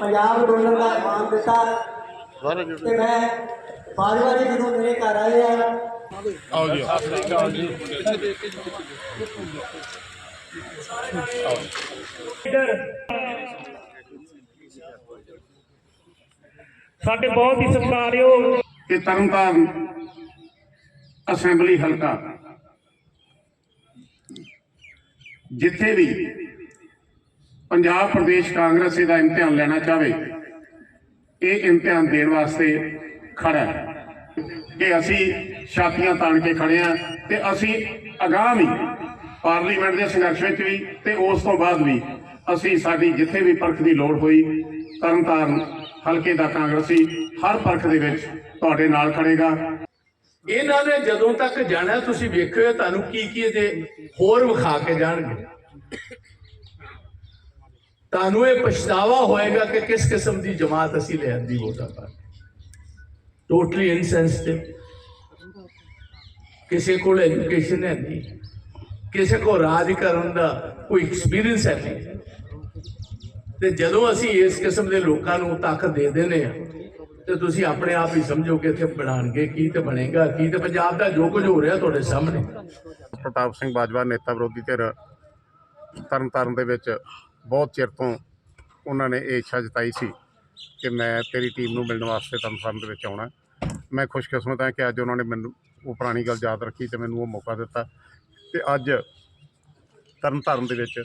Punjab dollar ਦਾ ਮਾਨ ਦਿੱਤਾ। ਤੇ ਮੈਂ ਬਾਜਵਾ ਜੀ ਜਦੋਂ ਮੇਰੇ ਘਰ ਆਏ ਆ ਸਾਡੇ ਬਹੁਤ ਹੀ ਸਤਿਕਾਰਯੋਗ ਕਿ ਤਰਨਤਾਰਨ ਅਸੈਂਬਲੀ ਹਲਕਾ ਜਿੱਥੇ ਵੀ ਪੰਜਾਬ ਪ੍ਰਦੇਸ਼ ਕਾਂਗਰਸ ਇਹਦਾ ਇਮਤਿਹਾਨ ਲੈਣਾ ਚਾਹਵੇ, ਇਹ ਇਮਤਿਹਾਨ ਦੇਣ ਵਾਸਤੇ ਖੜਾ ਕਿ ਅਸੀਂ ਛਾਤੀਆਂ ਤਾਣ ਕੇ ਖੜੇ ਆ ਤੇ ਅਸੀਂ ਅਗਾਂਹ ਵੀ ਪਾਰਲੀਮੈਂਟ ਦੇ ਸੰਘਰਸ਼ ਵਿੱਚ ਵੀ ਤੇ ਉਸ ਤੋਂ ਬਾਅਦ ਵੀ ਅਸੀਂ ਸਾਡੀ ਜਿੱਥੇ ਵੀ ਪਰਖ ਦੀ ਲੋੜ ਹੋਈ, ਤਰਨਤਾਰਨ ਹਲਕੇ ਦਾ ਕਾਂਗਰਸੀ ਹਰ ਪਰਖ ਦੇ ਵਿੱਚ ਤੁਹਾਡੇ ਨਾਲ ਖੜੇਗਾ। ਇਹਨਾਂ ਨੇ ਜਦੋਂ ਤੱਕ ਜਾਣਾ, ਤੁਸੀਂ ਵੇਖਿਓ ਤੁਹਾਨੂੰ ਕੀ ਕੀ ਇਹਦੇ ਹੋਰ ਵਿਖਾ ਕੇ ਜਾਣਗੇ। ਤੁਹਾਨੂੰ ਇਹ ਪਛਤਾਵਾ ਹੋਏਗਾ ਕਿ ਕਿਸ ਕਿਸਮ ਦੀ ਜਮਾਤ ਅਸੀਂ ਲੈ ਆਂਦੀ ਵੋਟਾਂ ਪਾ ਟੋਟਲੀ ਇਨਸੈਂਸਿਟਿਵ ਕਿਸੇ ਕੋਲ ਐਜੂਕੇਸ਼ਨ ਹੈ ਨਹੀਂ। ਕਿਸੇ ਕੋਲ ਰਾਜ ਕਰਨ ਦਾ ਕੋਈ ਐਕਸਪੀਰੀਅੰਸ ਹੈ ਨਹੀਂ। ਤੇ ਜਦੋਂ ਅਸੀਂ ਇਸ ਕਿਸਮ ਦੇ ਲੋਕਾਂ ਨੂੰ ਤਾਕਤ ਦੇ ਦਿੰਦੇ ਆ ਤੇ ਤੁਸੀਂ ਆਪਣੇ ਆਪ ਹੀ ਸਮਝੋ ਕਿ ਇੱਥੇ ਬਣਾਣਗੇ ਕੀ ਤੇ ਬਣੇਗਾ, ਕੀ ਤੇ ਪੰਜਾਬ ਦਾ ਜੋ ਕੁਝ ਹੋ ਰਿਹਾ ਤੁਹਾਡੇ ਸਾਹਮਣੇ। ਪ੍ਰਤਾਪ ਸਿੰਘ ਬਾਜਵਾ ਨੇਤਾ ਵਿਰੋਧੀ ਧਿਰ, ਤਰਨਤਾਰਨ ਦੇ ਵਿੱਚ ਬਹੁਤ ਚਿਰ ਤੋਂ ਉਹਨਾਂ ਨੇ ਇਹ ਇੱਛਾ ਜਤਾਈ ਸੀ ਕਿ ਮੈਂ ਤੇਰੀ ਟੀਮ ਨੂੰ ਮਿਲਣ ਵਾਸਤੇ ਤਰਨਤਾਰਨ ਦੇ ਵਿੱਚ ਆਉਣਾ। ਮੈਂ ਖੁਸ਼ਕਿਸਮਤ ਹਾਂ ਕਿ ਅੱਜ ਉਹਨਾਂ ਨੇ ਮੈਨੂੰ ਉਹ ਪੁਰਾਣੀ ਗੱਲ ਯਾਦ ਰੱਖੀ ਤੇ ਮੈਨੂੰ ਉਹ ਮੌਕਾ ਦਿੱਤਾ। ਤੇ ਅੱਜ ਤਰਨਤਾਰਨ ਦੇ ਵਿੱਚ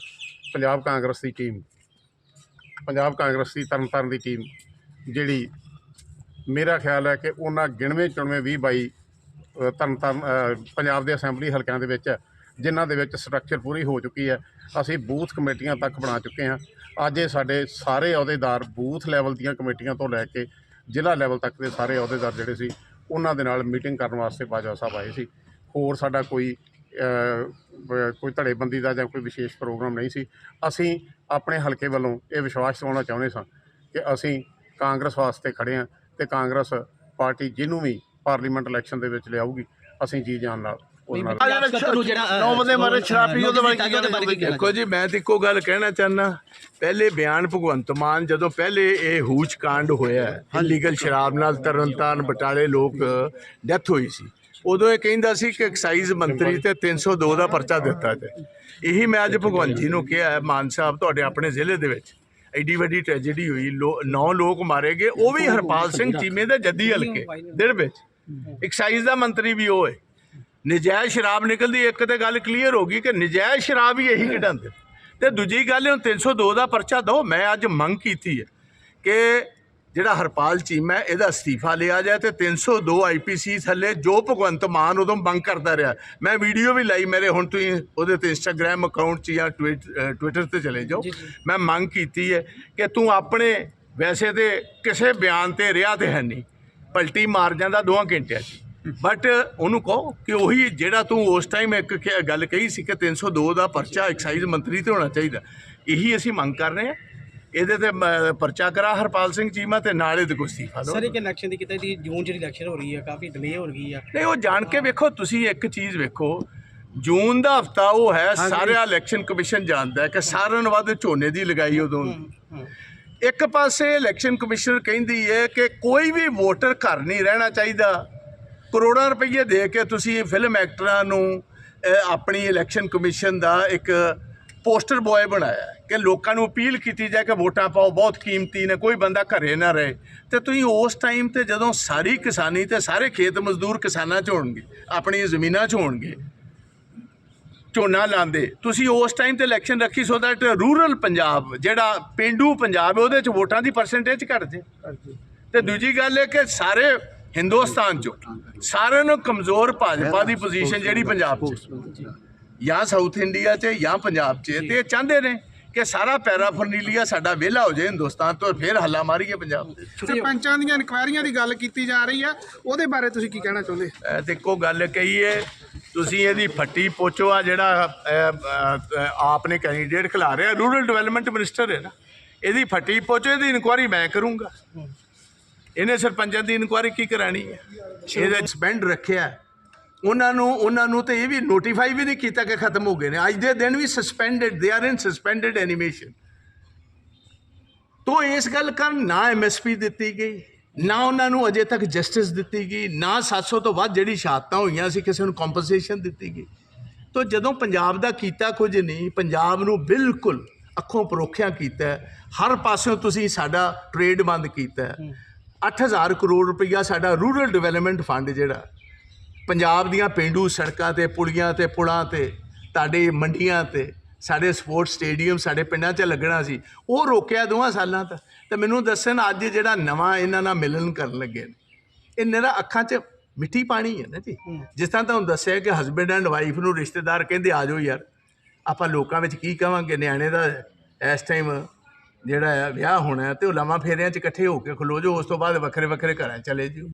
ਪੰਜਾਬ ਕਾਂਗਰਸ ਦੀ ਟੀਮ, ਪੰਜਾਬ ਕਾਂਗਰਸ ਦੀ ਤਰਨਤਾਰਨ ਦੀ ਟੀਮ ਜਿਹੜੀ ਮੇਰਾ ਖਿਆਲ ਹੈ ਕਿ ਉਹਨਾਂ ਗਿਣਵੇਂ ਚੁਣਵੇਂ 20 22 ਅ, ਤਰਨਤਾਰਨ ਪੰਜਾਬ ਦੇ ਅਸੈਂਬਲੀ ਹਲਕਿਆਂ ਦੇ ਵਿੱਚ ਜਿਨ੍ਹਾਂ ਦੇ ਵਿੱਚ ਸਟਰਕਚਰ ਪੂਰੀ ਹੋ ਚੁੱਕੀ ਹੈ। ਅਸੀਂ ਬੂਥ ਕਮੇਟੀਆਂ ਤੱਕ ਬਣਾ ਚੁੱਕੇ ਹਾਂ। ਅੱਜ ਇਹ ਸਾਡੇ ਸਾਰੇ ਅਹੁਦੇਦਾਰ ਬੂਥ ਲੈਵਲ ਦੀਆਂ ਕਮੇਟੀਆਂ ਤੋਂ ਲੈ ਕੇ ਜ਼ਿਲ੍ਹਾ ਲੈਵਲ ਤੱਕ ਦੇ ਸਾਰੇ ਅਹੁਦੇਦਾਰ ਜਿਹੜੇ ਸੀ ਉਹਨਾਂ ਦੇ ਨਾਲ ਮੀਟਿੰਗ ਕਰਨ ਵਾਸਤੇ ਬਾਜਵਾ ਸਾਹਿਬ ਆਏ ਸੀ। ਹੋਰ ਸਾਡਾ ਕੋਈ ਕੋਈ ਧੜੇਬੰਦੀ ਦਾ ਜਾਂ ਕੋਈ ਵਿਸ਼ੇਸ਼ ਪ੍ਰੋਗਰਾਮ ਨਹੀਂ ਸੀ। ਅਸੀਂ ਆਪਣੇ ਹਲਕੇ ਵੱਲੋਂ ਇਹ ਵਿਸ਼ਵਾਸ ਦਿਵਾਉਣਾ ਚਾਹੁੰਦੇ ਸਾਂ ਕਿ ਅਸੀਂ ਕਾਂਗਰਸ ਵਾਸਤੇ ਖੜੇ ਹਾਂ। ਤੇ ਕਾਂਗਰਸ ਪਾਰਟੀ ਜਿਹਨੂੰ ਵੀ ਪਾਰਲੀਮੈਂਟ ਇਲੈਕਸ਼ਨ ਦੇ ਵਿੱਚ ਲਿਆਊਗੀ ਅਸੀਂ ਜੀ ਜਾਨ ਨਾਲ ਨੌ ਬੰਦੇ ਮਾਰੇ ਸ਼ਰਾਬੀ ਉਹਦੇ ਬਾਰੇ ਕੀ ਕਹਿੰਦੇ ਦੇਖੋ ਜੀ ਮੈਂ ਤੇ ਇੱਕੋ ਗੱਲ ਕਹਿਣਾ ਚਾਹਨਾ ਪਹਿਲੇ ਬਿਆਨ ਭਗਵੰਤ ਮਾਨ ਜਦੋਂ ਪਹਿਲੇ ਇਹ ਹੂਚ ਕਾਂਡ ਹੋਇਆ ਇਲੀਗਲ ਸ਼ਰਾਬ ਨਾਲ ਤਰਨਤਾਰਨ ਬਟਾਲੇ ਲੋਕ ਡੈਥ ਹੋਈ ਸੀ। ਉਦੋਂ ਇਹ ਕਹਿੰਦਾ ਸੀ ਕਿ ਐਕਸਾਈਜ਼ ਮੰਤਰੀ ਤੇ 302 ਦਾ ਪਰਚਾ ਦਿੱਤਾ ਤੇ ਇਹੀ ਮੈਂ ਅੱਜ ਭਗਵੰਤ ਜੀ ਨੂੰ ਕਿਹਾ ਹੈ, ਮਾਨ ਸਾਹਿਬ ਤੁਹਾਡੇ ਆਪਣੇ ਜ਼ਿਲ੍ਹੇ ਦੇ ਵਿੱਚ। ਐਡੀ ਵੱਡੀ ਟ੍ਰੈਜੇਡੀ ਹੋਈ ਨੌ ਲੋਕ ਮਾਰੇ ਗਏ ਉਹ ਵੀ ਹਰਪਾਲ ਸਿੰਘ ਚੀਮੇ ਦੇ ਜੱਦੀ ਹਲਕੇ ਦਿਲ ਵਿੱਚ। ਐਕਸਾਈਜ਼ ਦਾ ਮੰਤਰੀ ਵੀ ਉਹ ਹੈ ਨਜਾਇਜ਼ ਸ਼ਰਾਬ ਨਿਕਲਦੀ ਇੱਕ ਤੇ ਗੱਲ ਕਲੀਅਰ ਹੋ ਗਈ ਕਿ ਨਜਾਇਜ਼ ਸ਼ਰਾਬ ਹੀ ਇਹੀ ਕਢਾਉਂਦੇ ਤੇ ਦੂਜੀ ਗੱਲ ਹੁਣ 302 ਦਾ ਪਰਚਾ ਦੋ ਮੈਂ ਅੱਜ ਮੰਗ ਕੀਤੀ ਹੈ ਕਿ ਜਿਹੜਾ ਹਰਪਾਲ ਚੀਮਾ ਇਹਦਾ ਅਸਤੀਫਾ ਲਿਆ ਜਾਏ ਤੇ 302 ਆਈਪੀਸੀ ਥੱਲੇ ਜੋ ਭਗਵੰਤ ਮਾਨ ਉਦੋਂ ਮੰਗ ਕਰਦਾ ਰਿਹਾ। ਮੈਂ ਵੀਡੀਓ ਵੀ ਲਾਈ ਮੇਰੇ ਹੁਣ ਤੁਸੀਂ ਉਹਦੇ ਤੇ ਇੰਸਟਾਗ੍ਰam ਅਕਾਊਂਟ 'ਚ ਜਾਂ ਟਵਿੱਟਰ ਤੇ ਚਲੇ ਜਾਓ। ਮੈਂ ਮੰਗ ਕੀਤੀ ਹੈ ਕਿ ਤੂੰ ਆਪਣੇ ਵੈਸੇ ਤੇ ਕਿਸੇ ਬਿਆਨ ਤੇ ਰਿਹਾ ਤੇ ਹੈ ਨਹੀਂ। ਪਲਟੀ ਮਾਰ ਜਾਂਦਾ ਦੋਆਂ ਘੰਟਿਆਂ 'ਚ। ਬਟ ਉਹਨੂੰ ਕਹੋ ਕਿ ਉਹੀ ਜਿਹੜਾ ਤੂੰ ਉਸ ਟਾਈਮ ਇੱਕ ਗੱਲ ਕਹੀ ਸੀ ਕਿ 302 ਦਾ ਪਰਚਾ ਐਕਸਾਈਜ਼ ਮੰਤਰੀ ਤੇ ਹੋਣਾ ਚਾਹੀਦਾ। ਇਹੀ ਅਸੀਂ ਮੰਗ ਕਰ ਰਹੇ ਹਾਂ। ਇਹਦੇ ਤੇ ਮ- ਪਰਚਾ ਕਰਾ ਹਰਪਾਲ ਸਿੰਘ ਚੀਮਾ ਤੇ ਨਾਲ ਇਹਦੇ ਕੋਈ ਅਸਤੀਫਾ ਦਿਓ ਸਰ ਇੱਕ ਇਲੈਕਸ਼ਨ ਦੀ ਕਿਤੇ ਦੀ ਜੂਨ ਜਿਹੜੀ ਇਲੈਕਸ਼ਨ ਹੋ ਰਹੀ ਹੈ ਕਾਫੀ ਡਿਲੇ ਹੋ ਰਹੀ ਆ। ਨਹੀਂ ਉਹ ਜਾਣ ਕੇ ਵੇਖੋ ਤੁਸੀਂ ਇੱਕ ਚੀਜ਼ ਵੇਖੋ। ਜੂਨ ਦਾ ਹਫਤਾ ਉਹ ਹੈ ਸਾਰਾ ਇਲੈਕਸ਼ਨ ਕਮਿਸ਼ਨ ਜਾਣਦਾ ਹੈ ਕਿ ਸਾਰਿਆਂ ਨਾਲੋਂ ਵੱਧ ਝੋਨੇ ਦੀ ਲਗਾਈ ਉਦੋਂ। ਇੱਕ ਪਾਸੇ ਇਲੈਕਸ਼ਨ ਕਮਿਸ਼ਨਰ ਕਹਿੰਦੀ ਹੈ ਕਿ ਕੋਈ ਵੀ ਵੋਟਰ ਘਰ ਨਹੀਂ ਰਹਿਣਾ ਚਾਹੀਦਾ। ਕਰੋੜਾਂ ਰੁਪਏ ਦੇ ਕੇ ਤੁਸੀਂ ਫਿਲਮ ਐਕਟਰਾਂ ਨੂੰ ਅਹ, ਆਪਣੀ ਇਲੈਕਸ਼ਨ ਕਮਿਸ਼ਨ ਦਾ ਇੱਕ ਪੋਸਟਰ ਬॉय ਬਣਾਇਆ। ਹੈ ਕਿ ਲੋਕਾਂ ਨੂੰ ਅਪੀਲ ਕੀਤੀ ਜਾਏ ਕਿ ਵੋਟਾਂ ਪਾਓ, ਬਹੁਤ ਕੀਮਤੀ ਨੇ, ਕੋਈ ਬੰਦਾ ਘਰੇ ਨਾ ਰਹੇ। ਤੇ ਤੁਸੀਂ ਉਸ ਟਾਈਮ ਤੇ ਜਦੋਂ ਸਾਰੀ ਕਿਸਾਨੀ ਤੇ ਸਾਰੇ ਖੇਤ ਮਜ਼ਦੂਰ ਕਿਸਾਨਾਂ 'ਚ ਹੋਣਗੇ ਆਪਣੀ ਜ਼ਮੀਨਾਂ 'ਚ ਹੋਣਗੇ, ਝੋਨਾ ਲਾਉਂਦੇ, ਤੁਸੀਂ ਉਸ ਟਾਈਮ ਤੇ ਇਲੈਕਸ਼ਨ ਰੱਖੀ ਸੋ ਦੈਟ ਰੂਰਲ ਪੰਜਾਬ, ਜਿਹੜਾ ਪਿੰਡੂ ਪੰਜਾਬ ਹੈ, ਉਹਦੇ 'ਚ ਵੋਟਾਂ ਦੀ ਪਰਸੈਂਟੇਜ ਘਟ ਜੇ। ਤੇ ਦੂਜੀ ਗੱਲ ਹੈ ਕਿ ਸਾਰੇ ਹਿੰਦੁਸਤਾਨ 'ਚ ਸਾਰਿਆਂ ਨੂੰ ਕਮਜ਼ੋਰ ਭਾਜਪਾ ਦੀ ਪੋਜੀਸ਼ਨ ਜਿਹੜੀ ਪੰਜਾਬ 'ਚ ਜਾਂ ਸਾਊਥ ਇੰਡੀਆ 'ਚ ਜਾਂ ਪੰਜਾਬ 'ਚ ਤੇ ਇਹ ਚਾਹੁੰਦੇ ਨੇ। ਕਿ ਸਾਰਾ ਪੈਰਾਫਰਨੀਲੀਆ ਸਾਡਾ ਵਿਹਲਾ ਹੋ ਜਾਏ ਹਿੰਦੁਸਤਾਨ ਤੋਂ ਫਿਰ ਹੱਲਾ ਮਾਰੀਏ ਪੰਜਾਬ ਦੇ ਸਰਪੰਚਾਂ ਦੀਆਂ ਇਨਕੁਆਇਰੀਆਂ ਦੀ ਗੱਲ ਕੀਤੀ ਜਾ ਰਹੀ ਆ ਉਹਦੇ ਬਾਰੇ ਤੁਸੀਂ ਕੀ ਕਹਿਣਾ ਚਾਹੁੰਦੇ? ਤੇ ਇੱਕੋ ਗੱਲ ਕਹੀਏ ਤੁਸੀਂ ਇਹਦੀ ਫੱਟੀ ਪੋਚੋ ਆ ਜਿਹੜਾ ਆਪ ਨੇ ਕੈਂਡੀਡੇਟ ਖਿਲਾ ਰਿਹਾ ਰੂਰਲ ਡਿਵੈਲਪਮੈਂਟ ਮਿਨਿਸਟਰ ਹੈ ਨਾ। ਇਹਦੀ ਫੱਟੀ ਪੋਚੋ ਇਹਦੀ ਇਨਕੁਆਰੀ ਮੈਂ ਕਰੂੰਗਾ। ਇਹਨੇ ਸਰਪੰਚਾਂ ਦੀ ਇਨਕੁਆਰੀ ਕੀ ਕਰਾਣੀ ਹੈ? ਇਹਦਾ ਸਪੈਂਡ ਰੱਖਿਆ। ਉਹਨਾਂ ਨੂੰ ਉਹਨਾਂ ਨੂੰ ਤੇ ਇਹ ਵੀ ਨੋਟੀਫਾਈ ਵੀ ਨਹੀਂ ਕੀਤਾ ਕਿ ਖਤਮ ਹੋ ਗਏ ਨੇ ਅੱਜ ਦੇ ਦਿਨ ਵੀ ਸਸਪੈਂਡਡ ਦੇ ਆਰ ਇਨ ਸਸਪੈਂਡਡ ਐਨੀਮੇਸ਼ਨ ਤੋ ਇਸ ਗੱਲ ਕਾਰਨ ਨਾ ਐਮਐਸਪੀ ਦਿੱਤੀ ਗਈ ਨਾ ਉਹਨਾਂ ਨੂੰ ਅਜੇ ਤੱਕ ਜਸਟਿਸ ਦਿੱਤੀ ਗਈ ਨਾ 700 ਤੋਂ ਵੱਧ ਜਿਹੜੀ ਸ਼ਹਾਦਤਾਂ ਹੋਈਆਂ ਸੀ ਕਿਸੇ ਨੂੰ ਕੰਪਨਸੇਸ਼ਨ ਦਿੱਤੀ ਗਈ ਤੋ ਜਦੋਂ ਪੰਜਾਬ ਦਾ ਕੀਤਾ ਕੁਝ ਨਹੀਂ ਪੰਜਾਬ ਨੂੰ ਬਿਲਕੁਲ ਅੱਖੋਂ ਪਰੋਖਿਆ ਕੀਤਾ। ਹਰ ਪਾਸਿਓਂ ਤੁਸੀਂ ਸਾਡਾ ਟ੍ਰੇਡ ਬੰਦ ਕੀਤਾ ਹੈ। 8000 ਕਰੋੜ ਰੁਪਈਆ ਸਾਡਾ ਰੂਰਲ ਡਿਵੈਲਪਮੈਂਟ ਫੰਡ ਜਿਹੜਾ ਪੰਜਾਬ ਦੀਆਂ ਪਿੰਡੂ ਸੜਕਾਂ ਤੇ ਪੁਲੀਆਂ ਤੇ ਪੁਲਾਂ ਤੇ ਤੁਹਾਡੇ ਮੰਡੀਆਂ ਤੇ ਸਾਡੇ ਸਪੋਰਟਸ ਸਟੇਡੀਅਮ ਸਾਡੇ ਪਿੰਡਾਂ 'ਚ ਲੱਗਣਾ ਸੀ ਉਹ ਰੋਕਿਆ ਦੋਹਾਂ ਸਾਲਾਂ ਤੱਕ ਤੇ ਮੈਨੂੰ ਦੱਸਣ ਅੱਜ ਜਿਹੜਾ ਨਵਾਂ ਇਹਨਾਂ ਨਾਲ ਮਿਲਣ ਕਰਨ ਲੱਗੇ ਨੇ ਇਹ ਨਿਹਰਾ ਅੱਖਾਂ 'ਚ ਮਿੱਠੀ ਪਾਣੀ ਹੈ ਨਾ ਜੀ। ਜਿਸ ਤਰ੍ਹਾਂ ਤੁਹਾਨੂੰ ਦੱਸਿਆ ਕਿ ਹਸਬੈਂਡ ਐਂਡ ਵਾਈਫ ਨੂੰ ਰਿਸ਼ਤੇਦਾਰ ਕਹਿੰਦੇ ਆ ਜਾਓ ਯਾਰ ਆਪਾਂ ਲੋਕਾਂ ਵਿੱਚ ਕੀ ਕਵਾਂਗੇ? ਨਿਆਣੇ ਦਾ ਇਸ ਟਾਈਮ ਜਿਹੜਾ ਵਿਆਹ ਹੋਣਾ ਤੇ ਉਹ ਲਾਵਾਂ ਫੇਰਿਆਂ 'ਚ ਇਕੱਠੇ ਹੋ ਕੇ ਖਲੋ ਜਾਓ ਉਸ ਤੋਂ ਬਾਅਦ ਵੱਖਰੇ ਵੱਖਰੇ ਘਰਾਂ ਚਲੇ ਜਿਓ